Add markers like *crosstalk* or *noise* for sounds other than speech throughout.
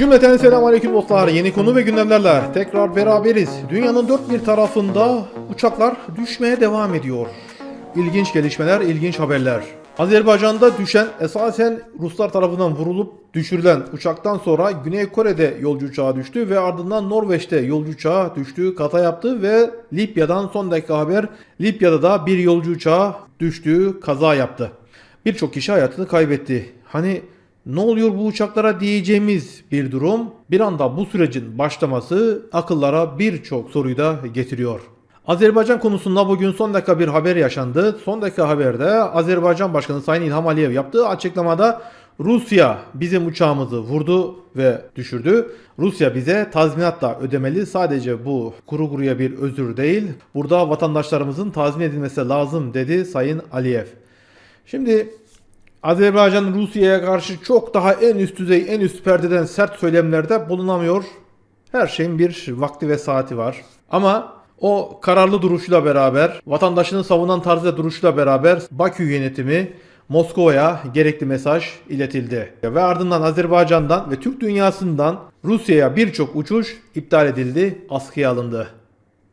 Cümleten selam aleyküm dostlar. Yeni konu ve gündemlerle tekrar beraberiz. Dünyanın dört bir tarafında uçaklar düşmeye devam ediyor. İlginç gelişmeler, ilginç haberler. Azerbaycan'da düşen esasen Ruslar tarafından vurulup düşürülen uçaktan sonra Güney Kore'de yolcu uçağı düştü ve ardından Norveç'te yolcu uçağı düştü, kaza yaptı ve Libya'dan son dakika haber Libya'da da bir yolcu uçağı düştü, kaza yaptı. Birçok kişi hayatını kaybetti. Hani ne oluyor bu uçaklara diyeceğimiz bir durum. Bir anda bu sürecin başlaması akıllara birçok soruyu da getiriyor. Azerbaycan konusunda bugün son dakika bir haber yaşandı. Son dakika haberde Azerbaycan Başkanı Sayın İlham Aliyev yaptığı açıklamada Rusya bizim uçağımızı vurdu ve düşürdü. Rusya bize tazminat da ödemeli. Sadece bu kuru kuruya bir özür değil. Burada vatandaşlarımızın tazmin edilmesi lazım dedi Sayın Aliyev. Şimdi Azerbaycan Rusya'ya karşı çok daha en üst düzey, en üst perdeden sert söylemlerde bulunamıyor. Her şeyin bir vakti ve saati var. Ama o kararlı duruşuyla beraber, vatandaşını savunan tarzda duruşuyla beraber Bakü yönetimi Moskova'ya gerekli mesaj iletildi. Ve ardından Azerbaycan'dan ve Türk dünyasından Rusya'ya birçok uçuş iptal edildi, askıya alındı.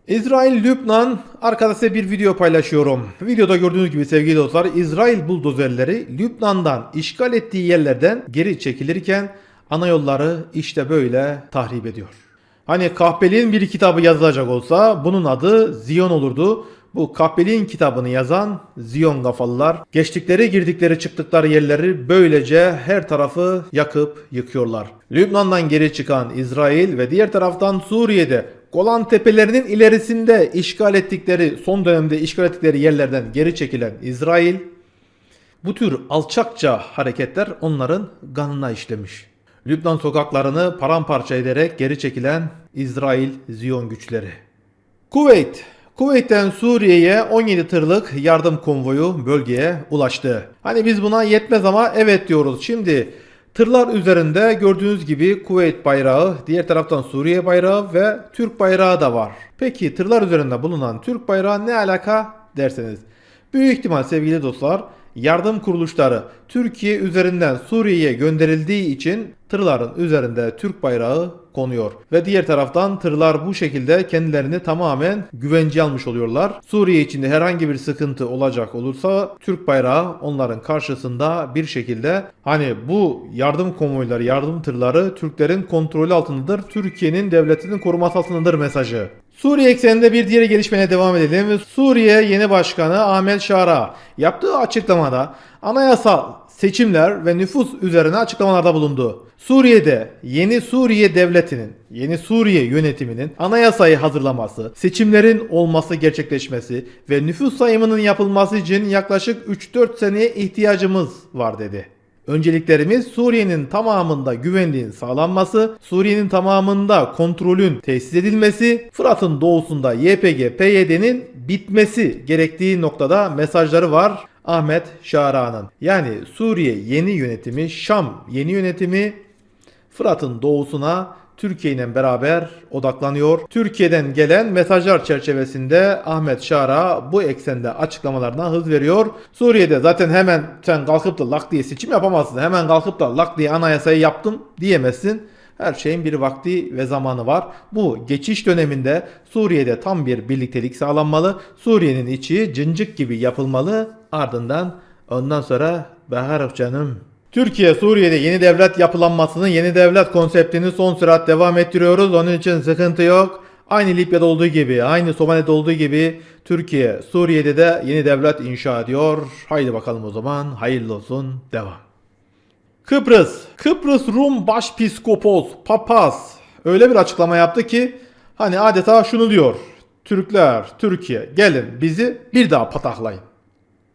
İsrail Lübnan arkada bir video paylaşıyorum. Videoda gördüğünüz gibi sevgili dostlar İsrail buldozerleri Lübnan'dan işgal ettiği yerlerden geri çekilirken ana yolları işte böyle tahrip ediyor. Hani Kahpeli'nin bir kitabı yazılacak olsa bunun adı Ziyon olurdu. Bu Kahpeli'nin kitabını yazan Ziyon kafalılar geçtikleri girdikleri çıktıkları yerleri böylece her tarafı yakıp yıkıyorlar. Lübnan'dan geri çıkan İsrail ve diğer taraftan Suriye'de Golan Tepelerinin ilerisinde işgal ettikleri, son dönemde işgal ettikleri yerlerden geri çekilen İsrail, bu tür alçakça hareketler onların kanına işlemiş. Lübnan sokaklarını paramparça ederek geri çekilen İsrail Ziyon güçleri. Kuveyt Kuveyt'ten Suriye'ye 17 tırlık yardım konvoyu bölgeye ulaştı. Hani biz buna yetmez ama evet diyoruz. Şimdi Tırlar üzerinde gördüğünüz gibi Kuveyt bayrağı, diğer taraftan Suriye bayrağı ve Türk bayrağı da var. Peki tırlar üzerinde bulunan Türk bayrağı ne alaka derseniz. Büyük ihtimal sevgili dostlar yardım kuruluşları Türkiye üzerinden Suriye'ye gönderildiği için tırların üzerinde Türk bayrağı konuyor. Ve diğer taraftan tırlar bu şekilde kendilerini tamamen güvence almış oluyorlar. Suriye içinde herhangi bir sıkıntı olacak olursa Türk bayrağı onların karşısında bir şekilde hani bu yardım konvoyları, yardım tırları Türklerin kontrolü altındadır. Türkiye'nin devletinin koruması altındadır mesajı. Suriye ekseninde bir diğer gelişmeye devam edelim. Suriye yeni başkanı Ahmet Şara yaptığı açıklamada anayasal seçimler ve nüfus üzerine açıklamalarda bulundu. Suriye'de yeni Suriye devletinin, yeni Suriye yönetiminin anayasayı hazırlaması, seçimlerin olması gerçekleşmesi ve nüfus sayımının yapılması için yaklaşık 3-4 seneye ihtiyacımız var dedi. Önceliklerimiz Suriye'nin tamamında güvenliğin sağlanması, Suriye'nin tamamında kontrolün tesis edilmesi, Fırat'ın doğusunda YPG, PYD'nin bitmesi gerektiği noktada mesajları var Ahmet Şara'nın. Yani Suriye yeni yönetimi, Şam yeni yönetimi Fırat'ın doğusuna Türkiye ile beraber odaklanıyor. Türkiye'den gelen mesajlar çerçevesinde Ahmet Şara bu eksende açıklamalarına hız veriyor. Suriye'de zaten hemen sen kalkıp da lak diye seçim yapamazsın. Hemen kalkıp da lak diye anayasayı yaptım diyemezsin. Her şeyin bir vakti ve zamanı var. Bu geçiş döneminde Suriye'de tam bir birliktelik sağlanmalı. Suriye'nin içi cıncık gibi yapılmalı. Ardından ondan sonra bahar canım Türkiye Suriye'de yeni devlet yapılanmasının yeni devlet konseptini son sürat devam ettiriyoruz. Onun için sıkıntı yok. Aynı Libya'da olduğu gibi, aynı Somali'de olduğu gibi Türkiye Suriye'de de yeni devlet inşa ediyor. Haydi bakalım o zaman hayırlı olsun devam. Kıbrıs. Kıbrıs Rum Başpiskopos Papaz öyle bir açıklama yaptı ki hani adeta şunu diyor. Türkler, Türkiye gelin bizi bir daha pataklayın.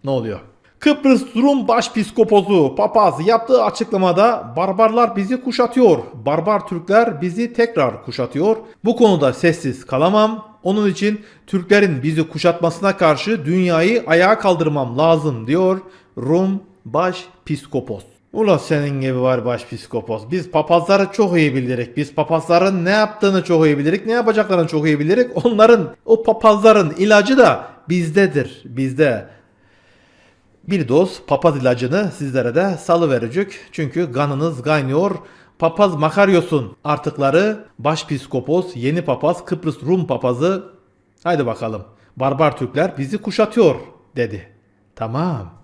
Ne oluyor? Kıbrıs Rum Başpiskoposu Papaz yaptığı açıklamada barbarlar bizi kuşatıyor. Barbar Türkler bizi tekrar kuşatıyor. Bu konuda sessiz kalamam. Onun için Türklerin bizi kuşatmasına karşı dünyayı ayağa kaldırmam lazım diyor Rum Başpiskopos. Ula senin gibi var başpiskopos. Biz papazları çok iyi bilirik. Biz papazların ne yaptığını çok iyi bilirik. Ne yapacaklarını çok iyi bilirik. Onların o papazların ilacı da bizdedir. Bizde. Bir doz papaz ilacını sizlere de salı verecek. Çünkü kanınız kaynıyor. papaz Makaryos'un artıkları başpiskopos, yeni papaz, Kıbrıs Rum papazı haydi bakalım barbar Türkler bizi kuşatıyor dedi. Tamam.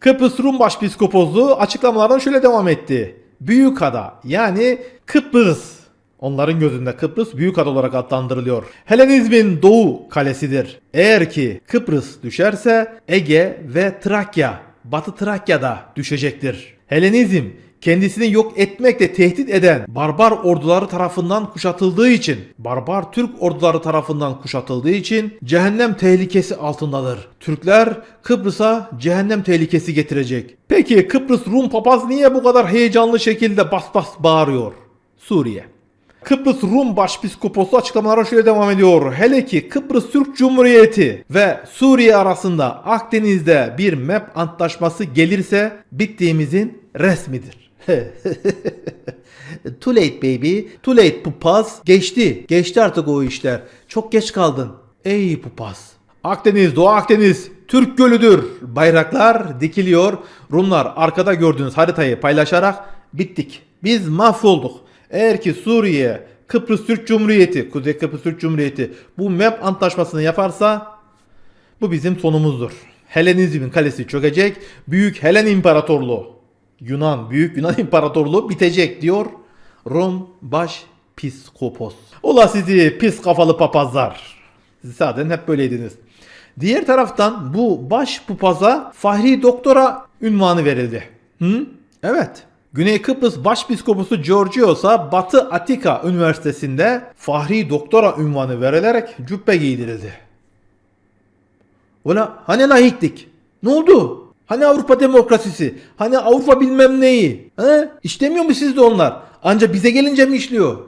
Kıbrıs Rum Başpiskoposu açıklamalardan şöyle devam etti. Büyükada yani Kıbrıs Onların gözünde Kıbrıs büyük ada olarak adlandırılıyor. Helenizmin doğu kalesidir. Eğer ki Kıbrıs düşerse Ege ve Trakya, Batı Trakya'da düşecektir. Helenizm kendisini yok etmekle tehdit eden barbar orduları tarafından kuşatıldığı için, barbar Türk orduları tarafından kuşatıldığı için cehennem tehlikesi altındadır. Türkler Kıbrıs'a cehennem tehlikesi getirecek. Peki Kıbrıs Rum papaz niye bu kadar heyecanlı şekilde bas bas bağırıyor? Suriye. Kıbrıs Rum Başpiskoposu açıklamalara şöyle devam ediyor. Hele ki Kıbrıs Türk Cumhuriyeti ve Suriye arasında Akdeniz'de bir map antlaşması gelirse bittiğimizin resmidir. *laughs* Too late baby. Too late pupaz. Geçti. Geçti artık o işler. Çok geç kaldın. Ey pupaz. Akdeniz, Doğu Akdeniz, Türk gölüdür. Bayraklar dikiliyor. Rumlar arkada gördüğünüz haritayı paylaşarak bittik. Biz mahvolduk. Eğer ki Suriye, Kıbrıs Türk Cumhuriyeti, Kuzey Kıbrıs Türk Cumhuriyeti bu MEP antlaşmasını yaparsa bu bizim sonumuzdur. Helenizmin kalesi çökecek. Büyük Helen İmparatorluğu, Yunan, Büyük Yunan *laughs* İmparatorluğu bitecek diyor Rum Başpiskopos. Ola sizi pis kafalı papazlar. Siz zaten hep böyleydiniz. Diğer taraftan bu baş papaza Fahri Doktora ünvanı verildi. Hı? Evet. Güney Kıbrıs Başpiskoposu Georgios'a Batı Atika Üniversitesi'nde Fahri Doktora ünvanı verilerek cübbe giydirildi. Ulan hani laiklik? Ne oldu? Hani Avrupa demokrasisi? Hani Avrupa bilmem neyi? He? İşlemiyor mu sizde onlar? Anca bize gelince mi işliyor?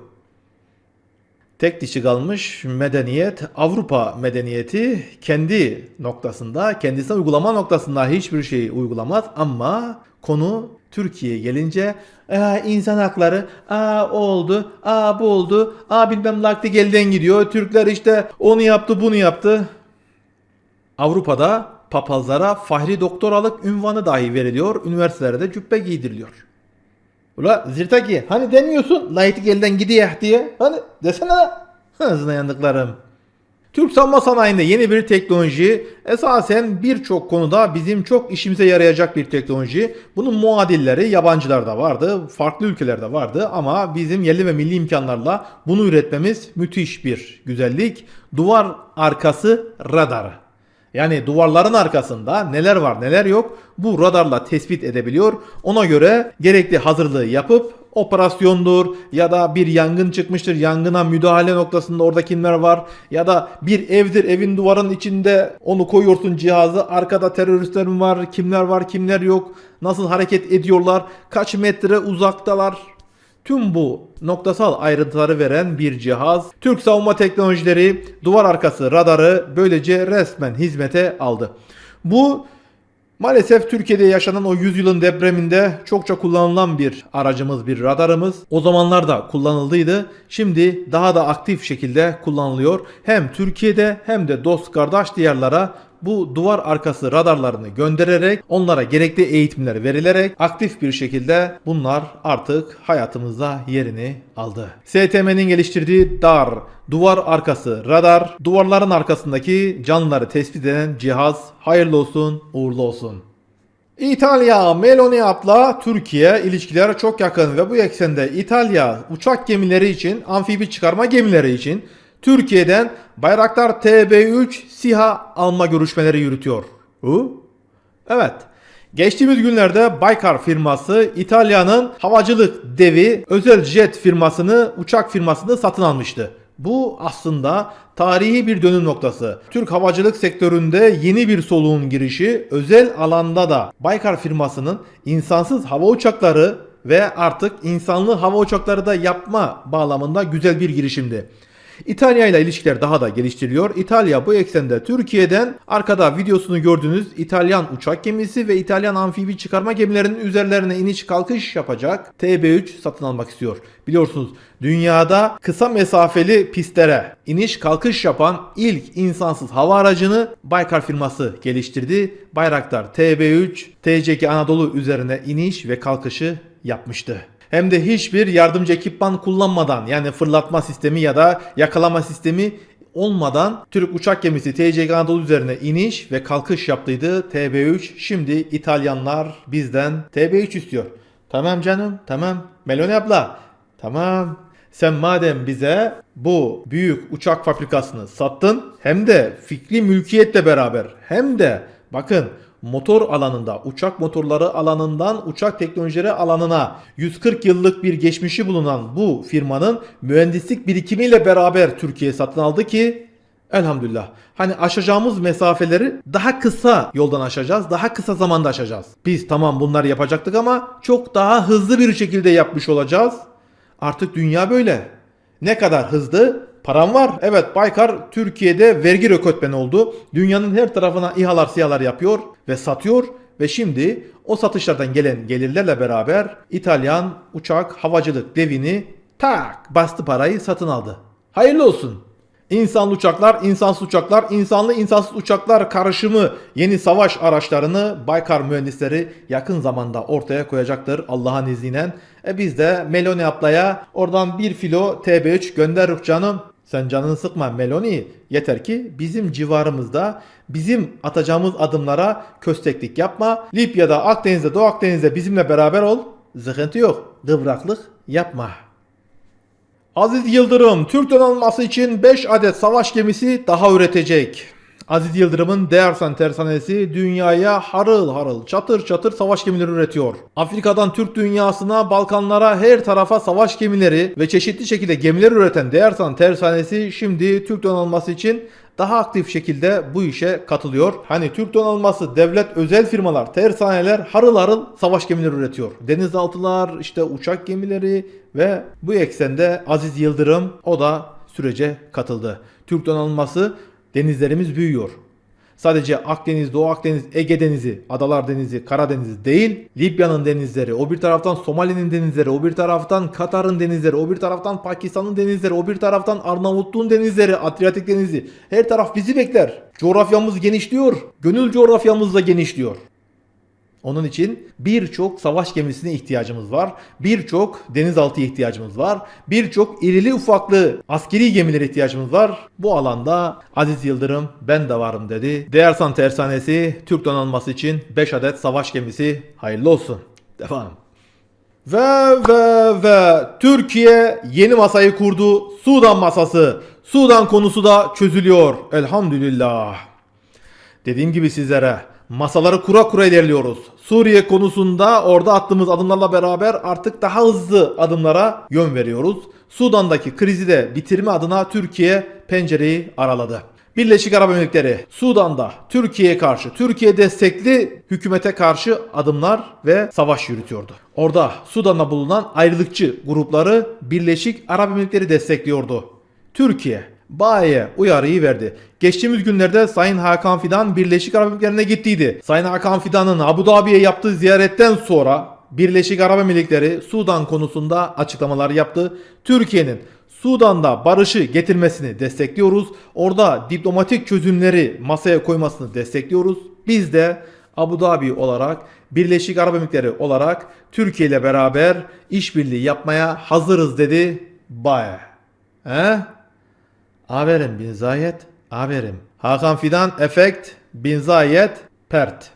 Tek dişi kalmış medeniyet Avrupa medeniyeti kendi noktasında kendisine uygulama noktasında hiçbir şey uygulamaz ama konu Türkiye'ye gelince "Aa, insan hakları aa, o oldu aa, bu oldu aa, bilmem laktik elden gidiyor Türkler işte onu yaptı bunu yaptı Avrupa'da papazlara fahri doktoralık ünvanı dahi veriliyor üniversitelerde cübbe giydiriliyor. Ula Zirtaki hani demiyorsun layıklık elden gidiyor diye. Hani desene. Hızına yandıklarım. Türk savunma sanayinde yeni bir teknoloji esasen birçok konuda bizim çok işimize yarayacak bir teknoloji. Bunun muadilleri yabancılarda vardı, farklı ülkelerde vardı ama bizim yerli ve milli imkanlarla bunu üretmemiz müthiş bir güzellik. Duvar arkası radarı. Yani duvarların arkasında neler var neler yok bu radarla tespit edebiliyor. Ona göre gerekli hazırlığı yapıp operasyondur ya da bir yangın çıkmıştır yangına müdahale noktasında orada kimler var ya da bir evdir evin duvarın içinde onu koyuyorsun cihazı arkada teröristler mi var kimler var kimler yok nasıl hareket ediyorlar kaç metre uzaktalar Tüm bu noktasal ayrıntıları veren bir cihaz Türk savunma teknolojileri duvar arkası radarı böylece resmen hizmete aldı. Bu maalesef Türkiye'de yaşanan o yüzyılın depreminde çokça kullanılan bir aracımız, bir radarımız. O zamanlarda kullanıldıydı. Şimdi daha da aktif şekilde kullanılıyor. Hem Türkiye'de hem de dost kardeş diyarlara bu duvar arkası radarlarını göndererek onlara gerekli eğitimler verilerek aktif bir şekilde bunlar artık hayatımızda yerini aldı. STM'nin geliştirdiği DAR duvar arkası radar duvarların arkasındaki canlıları tespit eden cihaz hayırlı olsun uğurlu olsun. İtalya Meloni adla Türkiye ilişkiler çok yakın ve bu eksende İtalya uçak gemileri için amfibi çıkarma gemileri için Türkiye'den Bayraktar TB3 SİHA alma görüşmeleri yürütüyor. Hu? Evet. Geçtiğimiz günlerde Baykar firması İtalya'nın havacılık devi özel jet firmasını, uçak firmasını satın almıştı. Bu aslında tarihi bir dönüm noktası. Türk havacılık sektöründe yeni bir soluğun girişi, özel alanda da Baykar firmasının insansız hava uçakları ve artık insanlı hava uçakları da yapma bağlamında güzel bir girişimdi. İtalya ile ilişkiler daha da geliştiriliyor. İtalya bu eksende Türkiye'den arkada videosunu gördüğünüz İtalyan uçak gemisi ve İtalyan amfibi çıkarma gemilerinin üzerlerine iniş kalkış yapacak TB3 satın almak istiyor. Biliyorsunuz dünyada kısa mesafeli pistlere iniş kalkış yapan ilk insansız hava aracını Baykar firması geliştirdi. Bayraktar TB3 TCK Anadolu üzerine iniş ve kalkışı yapmıştı. Hem de hiçbir yardımcı ekipman kullanmadan yani fırlatma sistemi ya da yakalama sistemi olmadan Türk uçak gemisi TC Anadolu üzerine iniş ve kalkış yaptıydı TB3. Şimdi İtalyanlar bizden TB3 istiyor. Tamam canım tamam. Meloni abla tamam. Sen madem bize bu büyük uçak fabrikasını sattın hem de fikri mülkiyetle beraber hem de bakın motor alanında, uçak motorları alanından uçak teknolojileri alanına 140 yıllık bir geçmişi bulunan bu firmanın mühendislik birikimiyle beraber Türkiye satın aldı ki elhamdülillah hani aşacağımız mesafeleri daha kısa yoldan aşacağız, daha kısa zamanda aşacağız. Biz tamam bunları yapacaktık ama çok daha hızlı bir şekilde yapmış olacağız. Artık dünya böyle. Ne kadar hızlı? Param var. Evet Baykar Türkiye'de vergi rökötmeni oldu. Dünyanın her tarafına İHA'lar SİHA'lar yapıyor ve satıyor. Ve şimdi o satışlardan gelen gelirlerle beraber İtalyan uçak havacılık devini tak bastı parayı satın aldı. Hayırlı olsun. İnsanlı uçaklar, insansız uçaklar, insanlı insansız uçaklar karışımı yeni savaş araçlarını Baykar mühendisleri yakın zamanda ortaya koyacaktır Allah'ın izniyle. E biz de Meloni ablaya oradan bir filo TB3 gönderrik canım. Sen canını sıkma Meloni. Yeter ki bizim civarımızda bizim atacağımız adımlara kösteklik yapma. Libya'da, Akdeniz'de, Doğu Akdeniz'de bizimle beraber ol. Sıkıntı yok. Kıvraklık yapma. Aziz Yıldırım Türk donanması için 5 adet savaş gemisi daha üretecek. Aziz Yıldırım'ın Dearsan tersanesi dünyaya harıl harıl çatır çatır savaş gemileri üretiyor. Afrika'dan Türk dünyasına, Balkanlara her tarafa savaş gemileri ve çeşitli şekilde gemiler üreten Dearsan tersanesi şimdi Türk donanması için daha aktif şekilde bu işe katılıyor. Hani Türk donanması, devlet, özel firmalar, tersaneler harıl harıl savaş gemileri üretiyor. Denizaltılar, işte uçak gemileri ve bu eksende Aziz Yıldırım o da sürece katıldı. Türk donanması denizlerimiz büyüyor. Sadece Akdeniz, Doğu Akdeniz, Ege Denizi, Adalar Denizi, Karadeniz değil, Libya'nın denizleri, o bir taraftan Somali'nin denizleri, o bir taraftan Katar'ın denizleri, o bir taraftan Pakistan'ın denizleri, o bir taraftan Arnavutluğun denizleri, Adriyatik Denizi. Her taraf bizi bekler. Coğrafyamız genişliyor. Gönül coğrafyamız da genişliyor. Onun için birçok savaş gemisine ihtiyacımız var. Birçok denizaltı ihtiyacımız var. Birçok irili ufaklı askeri gemilere ihtiyacımız var. Bu alanda Aziz Yıldırım ben de varım dedi. Değersan Tersanesi Türk donanması için 5 adet savaş gemisi hayırlı olsun. Devam. Ve ve ve Türkiye yeni masayı kurdu. Sudan masası. Sudan konusu da çözülüyor. Elhamdülillah. Dediğim gibi sizlere masaları kura kura ilerliyoruz. Suriye konusunda orada attığımız adımlarla beraber artık daha hızlı adımlara yön veriyoruz. Sudan'daki krizi de bitirme adına Türkiye pencereyi araladı. Birleşik Arap Emirlikleri Sudan'da Türkiye'ye karşı, Türkiye destekli hükümete karşı adımlar ve savaş yürütüyordu. Orada Sudan'da bulunan ayrılıkçı grupları Birleşik Arap Emirlikleri destekliyordu. Türkiye Baye uyarıyı verdi. Geçtiğimiz günlerde Sayın Hakan Fidan Birleşik Arap Emirlikleri'ne gittiydi. Sayın Hakan Fidan'ın Abu Dhabi'ye yaptığı ziyaretten sonra Birleşik Arap Emirlikleri Sudan konusunda açıklamalar yaptı. Türkiye'nin Sudan'da barışı getirmesini destekliyoruz. Orada diplomatik çözümleri masaya koymasını destekliyoruz. Biz de Abu Dhabi olarak Birleşik Arap Emirlikleri olarak Türkiye ile beraber işbirliği yapmaya hazırız dedi Baye. He? Aferin bin Zayed. Aferin. Hakan Fidan efekt bin Zayed pert.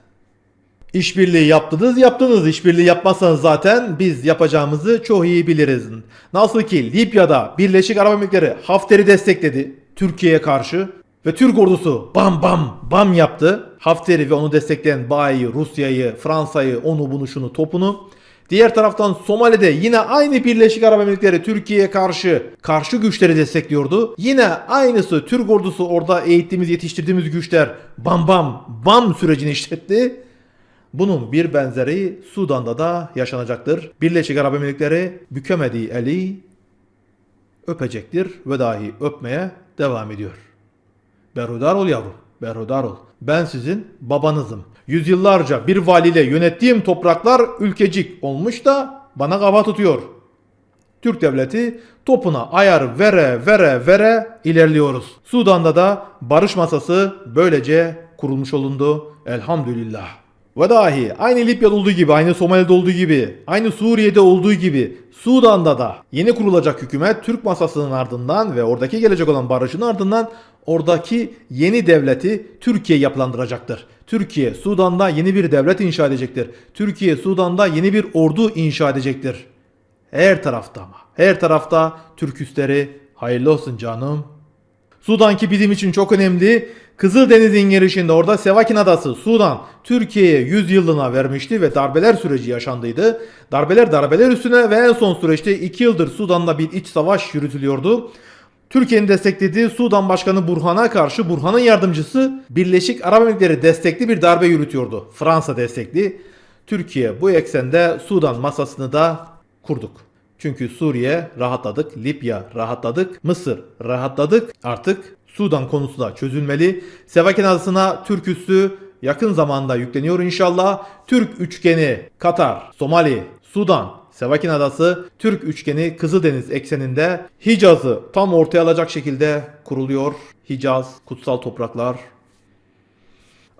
İşbirliği yaptınız yaptınız. İşbirliği yapmazsanız zaten biz yapacağımızı çok iyi biliriz. Nasıl ki Libya'da Birleşik Arap Emirlikleri Hafter'i destekledi Türkiye'ye karşı ve Türk ordusu bam bam bam yaptı. Hafter'i ve onu destekleyen Bayi'yi, Rusya'yı, Fransa'yı, onu bunu şunu topunu. Diğer taraftan Somali'de yine aynı Birleşik Arap Emirlikleri Türkiye'ye karşı karşı güçleri destekliyordu. Yine aynısı Türk ordusu orada eğittiğimiz yetiştirdiğimiz güçler bam bam bam sürecini işletti. Bunun bir benzeri Sudan'da da yaşanacaktır. Birleşik Arap Emirlikleri bükemediği eli öpecektir ve dahi öpmeye devam ediyor. Berhudar ol yavrum, berhudar ol. Ben sizin babanızım. Yüzyıllarca bir valiyle yönettiğim topraklar ülkecik olmuş da bana kafa tutuyor. Türk devleti topuna ayar vere vere vere ilerliyoruz. Sudan'da da barış masası böylece kurulmuş olundu. Elhamdülillah. Ve dahi aynı Libya'da olduğu gibi, aynı Somali'de olduğu gibi, aynı Suriye'de olduğu gibi Sudan'da da yeni kurulacak hükümet Türk masasının ardından ve oradaki gelecek olan barışın ardından oradaki yeni devleti Türkiye yapılandıracaktır. Türkiye Sudan'da yeni bir devlet inşa edecektir. Türkiye Sudan'da yeni bir ordu inşa edecektir. Her tarafta ama. Her tarafta Türk üsleri hayırlı olsun canım. Sudan ki bizim için çok önemli. Kızıldeniz'in girişinde orada Sevakin Adası Sudan Türkiye'ye 100 yıllığına vermişti ve darbeler süreci yaşandıydı. Darbeler darbeler üstüne ve en son süreçte 2 yıldır Sudan'da bir iç savaş yürütülüyordu. Türkiye'nin desteklediği Sudan Başkanı Burhan'a karşı Burhan'ın yardımcısı Birleşik Arap Emirlikleri destekli bir darbe yürütüyordu. Fransa destekli. Türkiye bu eksende Sudan masasını da kurduk. Çünkü Suriye rahatladık, Libya rahatladık, Mısır rahatladık. Artık Sudan konusu da çözülmeli. Sevakin Adası'na Türk üssü yakın zamanda yükleniyor inşallah. Türk üçgeni Katar, Somali, Sudan, Sevakin Adası, Türk üçgeni Kızıldeniz ekseninde Hicaz'ı tam ortaya alacak şekilde kuruluyor. Hicaz, kutsal topraklar,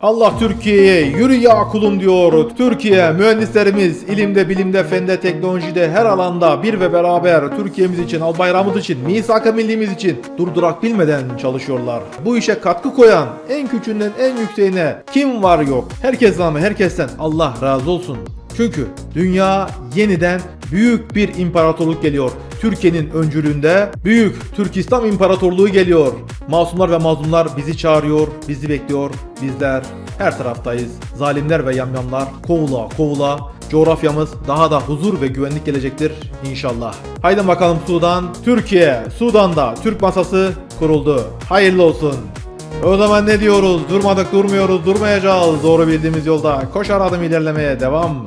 Allah Türkiye'ye yürü ya kulum diyor. Türkiye mühendislerimiz ilimde, bilimde, fende, teknolojide her alanda bir ve beraber Türkiye'miz için, al bayrağımız için, misak-ı için durdurak bilmeden çalışıyorlar. Bu işe katkı koyan en küçüğünden en yükseğine kim var yok. Herkesten ama herkesten Allah razı olsun. Çünkü dünya yeniden büyük bir imparatorluk geliyor. Türkiye'nin öncülüğünde büyük Türk İslam İmparatorluğu geliyor. Masumlar ve mazlumlar bizi çağırıyor, bizi bekliyor. Bizler her taraftayız. Zalimler ve yamyamlar kovula kovula coğrafyamız daha da huzur ve güvenlik gelecektir inşallah. Haydi bakalım Sudan. Türkiye, Sudan'da Türk masası kuruldu. Hayırlı olsun. O zaman ne diyoruz? Durmadık durmuyoruz durmayacağız. Doğru bildiğimiz yolda koşar adım ilerlemeye devam.